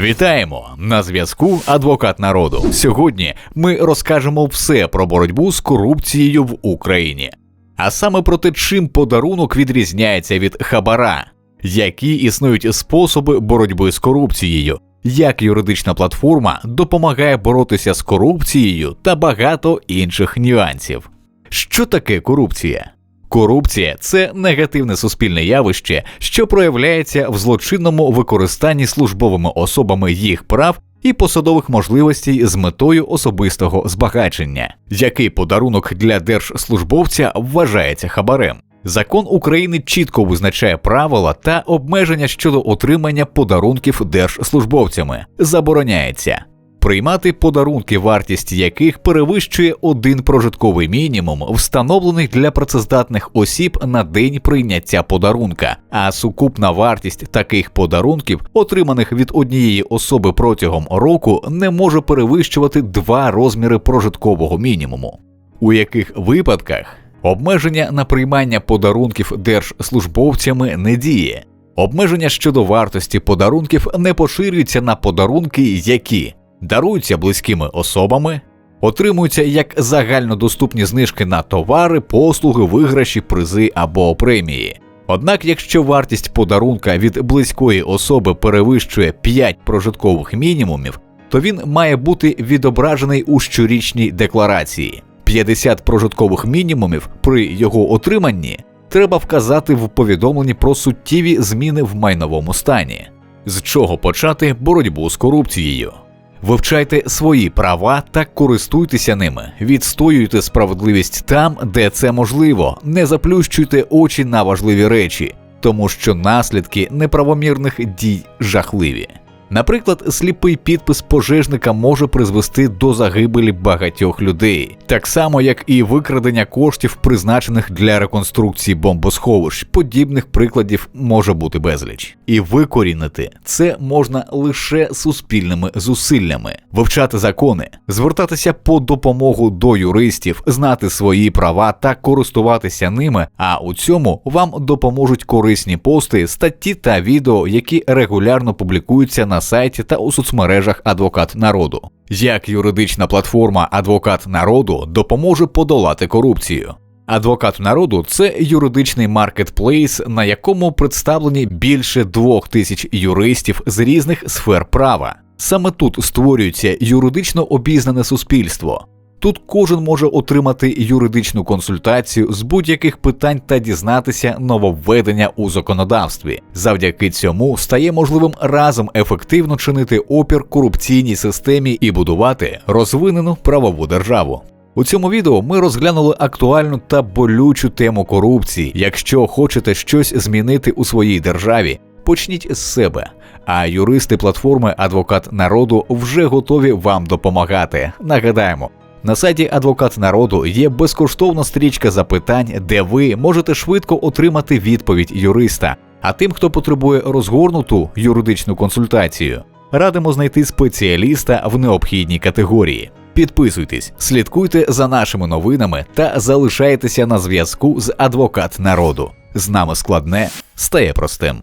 Вітаємо на зв'язку адвокат народу. Сьогодні ми розкажемо все про боротьбу з корупцією в Україні, а саме про те, чим подарунок відрізняється від хабара, які існують способи боротьби з корупцією, як юридична платформа допомагає боротися з корупцією та багато інших нюансів. Що таке корупція? Корупція це негативне суспільне явище, що проявляється в злочинному використанні службовими особами їх прав і посадових можливостей з метою особистого збагачення. Який подарунок для держслужбовця вважається хабарем? Закон України чітко визначає правила та обмеження щодо отримання подарунків держслужбовцями. Забороняється приймати подарунки, вартість яких перевищує один прожитковий мінімум, встановлений для працездатних осіб на день прийняття подарунка, а сукупна вартість таких подарунків, отриманих від однієї особи протягом року, не може перевищувати два розміри прожиткового мінімуму. У яких випадках обмеження на приймання подарунків держслужбовцями не діє. Обмеження щодо вартості подарунків не поширюються на подарунки, які даруються близькими особами, отримуються як загальнодоступні знижки на товари, послуги, виграші, призи або премії. Однак, якщо вартість подарунка від близької особи перевищує 5 прожиткових мінімумів, то він має бути відображений у щорічній декларації. 50 прожиткових мінімумів при його отриманні треба вказати в повідомленні про суттєві зміни в майновому стані. З чого почати боротьбу з корупцією? Вивчайте свої права та користуйтеся ними, відстоюйте справедливість там, де це можливо, не заплющуйте очі на важливі речі, тому що наслідки неправомірних дій жахливі. Наприклад, сліпий підпис пожежника може призвести до загибелі багатьох людей, так само як і викрадення коштів, призначених для реконструкції бомбосховищ. Подібних прикладів може бути безліч, і викорінити це можна лише суспільними зусиллями, вивчати закони, звертатися по допомогу до юристів, знати свої права та користуватися ними. А у цьому вам допоможуть корисні пости, статті та відео, які регулярно публікуються на на сайті та у соцмережах Адвокат народу. Як юридична платформа Адвокат народу допоможе подолати корупцію. Адвокат народу це юридичний маркетплейс, на якому представлені більше двох тисяч юристів з різних сфер права. Саме тут створюється юридично обізнане суспільство. Тут кожен може отримати юридичну консультацію з будь-яких питань та дізнатися нововведення у законодавстві. Завдяки цьому стає можливим разом ефективно чинити опір корупційній системі і будувати розвинену правову державу. У цьому відео ми розглянули актуальну та болючу тему корупції. Якщо хочете щось змінити у своїй державі, почніть з себе. А юристи платформи Адвокат народу вже готові вам допомагати. Нагадаємо. На сайті Адвокат народу є безкоштовна стрічка запитань, де ви можете швидко отримати відповідь юриста. А тим, хто потребує розгорнуту юридичну консультацію, радимо знайти спеціаліста в необхідній категорії. Підписуйтесь, слідкуйте за нашими новинами та залишайтеся на зв'язку з адвокат народу. З нами складне стає простим.